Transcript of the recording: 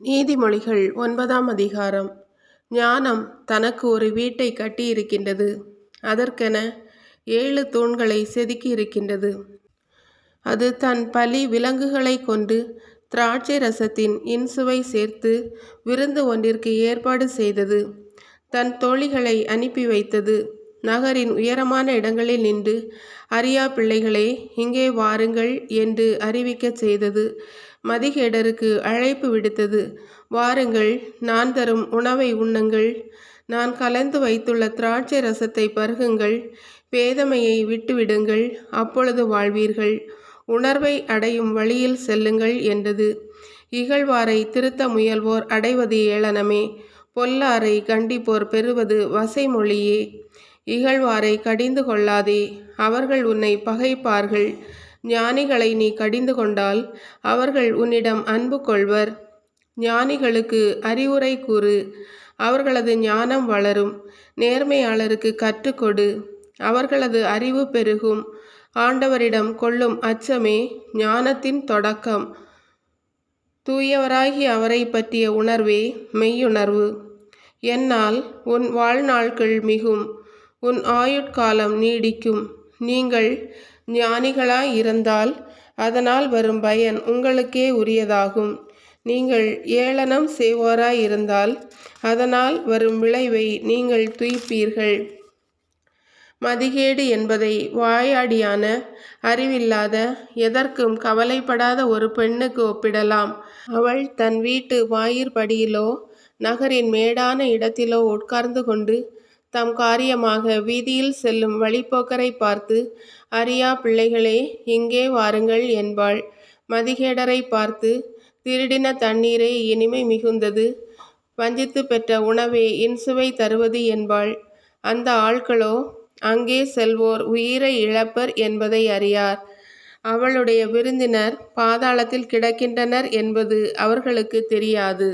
நீதிமொழிகள் ஒன்பதாம் அதிகாரம். ஞானம் தனக்கு ஒரு வீட்டை கட்டியிருக்கின்றது. அதற்கென ஏழு தூண்களை செதுக்கியிருக்கின்றது. அது தன் பலி விலங்குகளை கொண்டு திராட்சை ரசத்தின் இன்சுவை சேர்த்து விருந்து ஒன்றிற்கு ஏற்பாடு செய்தது. தன் தோழிகளை அனுப்பி வைத்தது. நகரின் உயரமான இடங்களில் நின்று அரியா பிள்ளைகளே இங்கே வாருங்கள் என்று அறிவிக்கச் செய்தது. மதிகேடருக்கு அழைப்பு விடுத்தது. வாருங்கள் நான் தரும் உணவை உண்ணுங்கள். நான் கலந்து வைத்துள்ள திராட்சை ரசத்தை பருகுங்கள். பேதமையை விட்டுவிடுங்கள். அப்பொழுது வாழ்வீர்கள். உணர்வை அடையும் வழியில் செல்லுங்கள் என்றது. இகழ்வாரை திருத்த முயல்வோர் அடைவது ஏளனமே. பொல்லாரை கண்டிப்போர் பெறுவது வசைமொழியே. இகழ்வாரை கடிந்து கொள்ளாதே. அவர்கள் உன்னை பகைப்பார்கள். ஞானிகளை நீ கடிந்து கொண்டால் அவர்கள் உன்னிடம் அன்பு கொள்வர். ஞானிகளுக்கு அறிவுரை கூறு. அவர்களது ஞானம் வளரும். நேர்மையாளருக்கு கற்றுக்கொடு அவர்களது அறிவு பெருகும். ஆண்டவரிடம் கொள்ளும் அச்சமே ஞானத்தின் தொடக்கம். தூயவராகி அவரை பற்றிய உணர்வே மெய்யுணர்வு. என்னால் உன் வாழ்நாள்கள் மிகும். உன் ஆயுட்காலம் நீடிக்கும். நீங்கள் ஞானிகளாய் இருந்தால் அதனால் வரும் பயன் உங்களுக்கே உரியதாகும். நீங்கள் ஏளனம் செய்வோராய் இருந்தால் அதனால் வரும் விளைவை நீங்கள் துய்ப்பீர்கள். மதிகேடு என்பதை வாயாடியான அறிவில்லாத எதற்கும் கவலைப்படாத ஒரு பெண்ணுக்கு ஒப்பிடலாம். அவள் தன் வீட்டு வாயிற்படியிலோ நகரின் மேடான இடத்திலோ உட்கார்ந்து கொண்டு தம் காரியமாக வீதியில் செல்லும் வழிப்போக்கரை பார்த்து அறியா பிள்ளைகளே இங்கே வாருங்கள் என்பாள். மதிகேடரை பார்த்து திருடின தண்ணீரே இனிமை மிகுந்தது. வஞ்சித்து பெற்ற உணவே இன்சுவை தருவது என்பாள். அந்த ஆட்களோ அங்கே செல்வோர் உயிரை இழப்பர் என்பதை அறியார். அவளுடைய விருந்தினர் பாதாளத்தில் கிடக்கின்றனர் என்பது அவர்களுக்கு தெரியாது.